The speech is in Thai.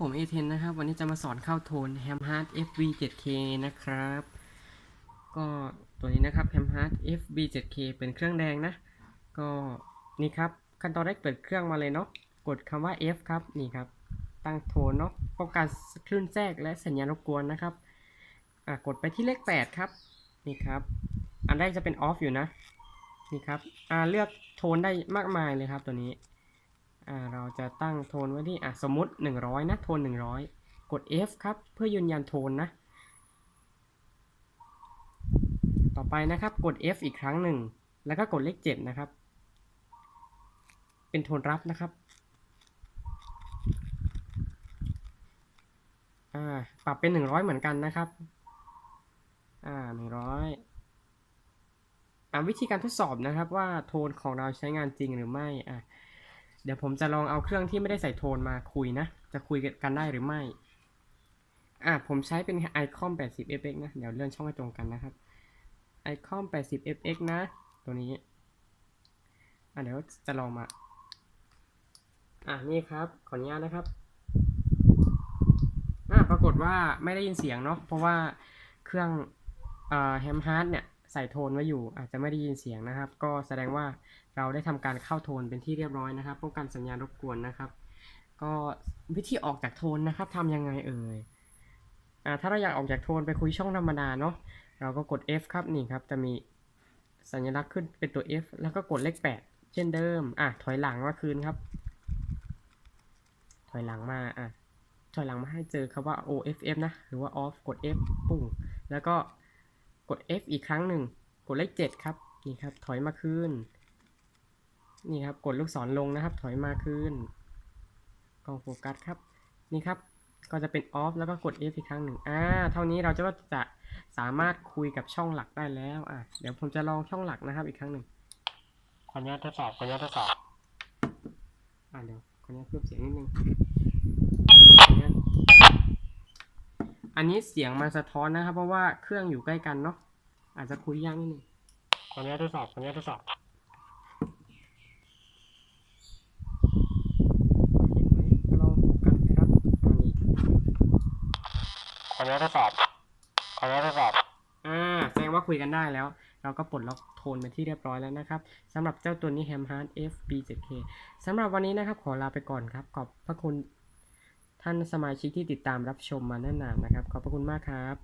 ผมเอเทนนะครับ วันนี้จะมาสอนเข้าโทน Ham h a r t FV 7K นะครับ ก็ตัวนี้นะครับ Ham h a r t FV 7K เป็นเครื่องแดงนะ ก็นี่ครับ ขั้นตอนแรกเปิดเครื่องมาเลยเนาะ กดคำว่า F ครับ นี่ครับ ตั้งโทนเนาะ ป้องกันคลื่นแทรกและสัญญาณรบกวนนะครับ อะกดไปที่เลข 8 ครับ นี่ครับ อันแรกจะเป็น off อยู่นะ นี่ครับ อ่า เลือกโทนได้มากมายเลยครับตัวนี้ เราจะตั้งโทนไว้ที่อะสมมติ 100 นะโทน 100 กด F ครับเพื่อยืนยันโทนนะ ต่อไปนะครับกด F อีกครั้งหนึ่ง แล้วก็กดเลข 7 นะครับ เป็นโทนรับนะครับอ่าปรับเป็น 100 เหมือนกันนะครับอ่า100อ่าวิธีการทดสอบนะครับว่าโทนของเราใช้งานจริงหรือไม่อะ เดี๋ยวผมจะลองเอาเครื่องที่ไม่ได้ใส่โทนมาคุยนะ จะคุยกันได้หรือไม่ อะผมใช้เป็น icon 80 fx นะ เดี๋ยวเลื่อนช่องให้ตรงกันนะครับ icon 80 fx นะ ตัวนี้ อะเดี๋ยวจะลองมา อะนี่ครับ ขออนุญาตนะครับ อะปรากฏว่าไม่ได้ยินเสียงเนาะ เพราะว่าเครื่องเอ่อแฮมฮาร์ดเนี่ย ใส่โทนไว้อยู่ อาจจะไม่ได้ยินเสียงนะครับ ก็แสดงว่าเราได้ทำการเข้าโทนเป็นที่เรียบร้อยนะครับป้องกันสัญญาณรบกวนนะครับ ก็วิธีออกจากโทนนะครับทำยังไงเอ่ยอ่าถ้าเราอยากออกจากโทนไปคุยช่องธรรมดาเนาะเราก็กด F ครับนี่ครับจะมีสัญลักษณ์ขึ้นเป็นตัว F แล้วก็กดเลข 8 เช่นเดิมอะถอยหลังมาคืนครับ ถอยหลังมาอะถอยหลังมาให้เจอคำว่า OFF นะ หรือว่า off กด F ปุ่งแล้วก็ กด F อีกครั้งหนึ่ง กดเลข7ครับ นี่ครับ ถอยมาคืนนี่ครับ กดลูกศรลงนะครับ ถอยมาคืนกล้องโฟกัสครับ นี่ครับ ก็จะเป็น off แล้วก็กด F อีกครั้งหนึ่ง อ่า เท่านี้เราจะก็จะสามารถคุยกับช่องหลักได้แล้ว อะ เดี๋ยวผมจะลองช่องหลักนะครับอีกครั้งหนึ่งขออนุญาตทดสอบขออนุญาตทดสอบ อ่าเดี๋ยวขออนุญาตเพิ่มเสียงนิดนึงขออนุญาต อันนี้เสียงมันสะท้อนนะครับ เพราะว่าเครื่องอยู่ใกล้กันเนาะอาจจะคุยยากนิดนึงขออนุญาตทดสอบขออนุญาตทดสอบเห็นไหมก็ลองโฟกัสครับอันนี้ขออนุญาตทดสอบขออนุญาตทดสอบ อ่า แสดงว่าคุยกันได้แล้ว เราก็ปลดล็อกโทนไปที่เรียบร้อยแล้วนะครับสำหรับเจ้าตัวนี้ Ham Heart FB7K สำหรับวันนี้นะครับ ขอลาไปก่อนครับ ขอบพระคุณ ท่านสมาชิกที่ติดตามรับชมมาแน่นนานนะครับ ขอบพระคุณมากครับ